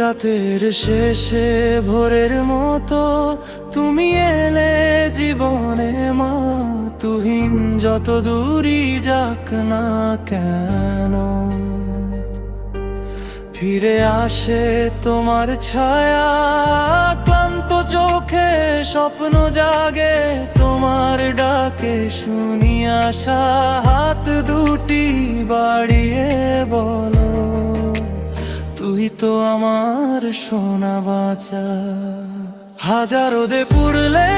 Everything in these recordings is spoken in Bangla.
রাতের শেষে ভোরের মতো তুমি এলে জীবনে মা, তুহিন যত দূরই যাক না কেন। ফিরে আসে তোমার ছায়া, ক্লান্ত চোখে স্বপ্ন জাগে, তোমার ডাকে শুনি হাত দুটি বাড়িয়ে বলো তো আমার সোনা বাঁচা। হাজারো দে পুরলে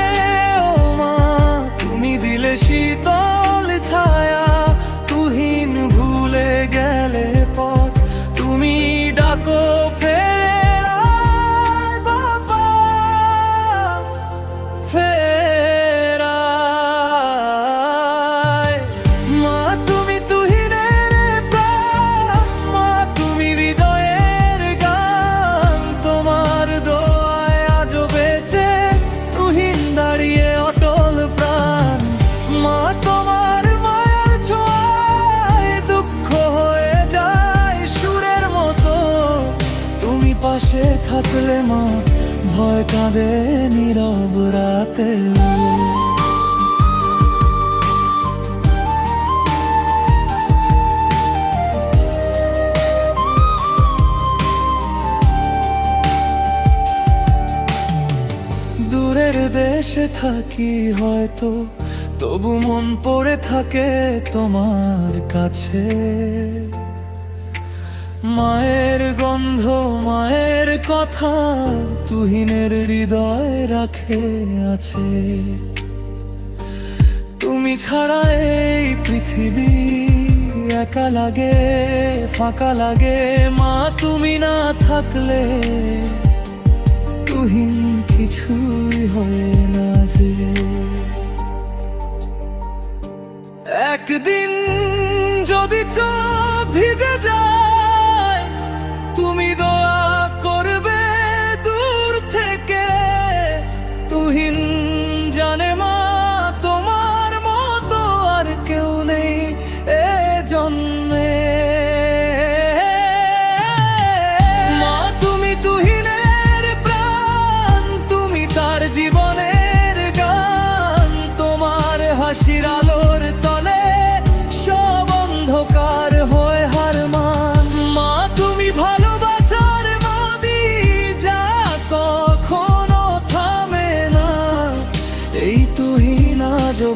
পাশে থাকলে মা, ভয় কাঁদে নীরব রাতে। দূরের দেশে থাকি হয়তো, তবু মন পড়ে থাকে তোমার কাছে। মায়ের গন্ধ, মায়ের কথা তুহিনের হৃদয় রাখে আছে। তুমি ছাড়া এই পৃথিবী একা লাগে, ফাঁকা লাগে। মা, তুমি না থাকলে তুহিন কিছুই হয় না যে একদিন যদি চোখ ভিজে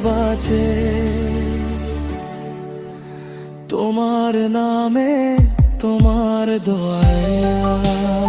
বাঁচে তোমার নামে তোমার দয়া।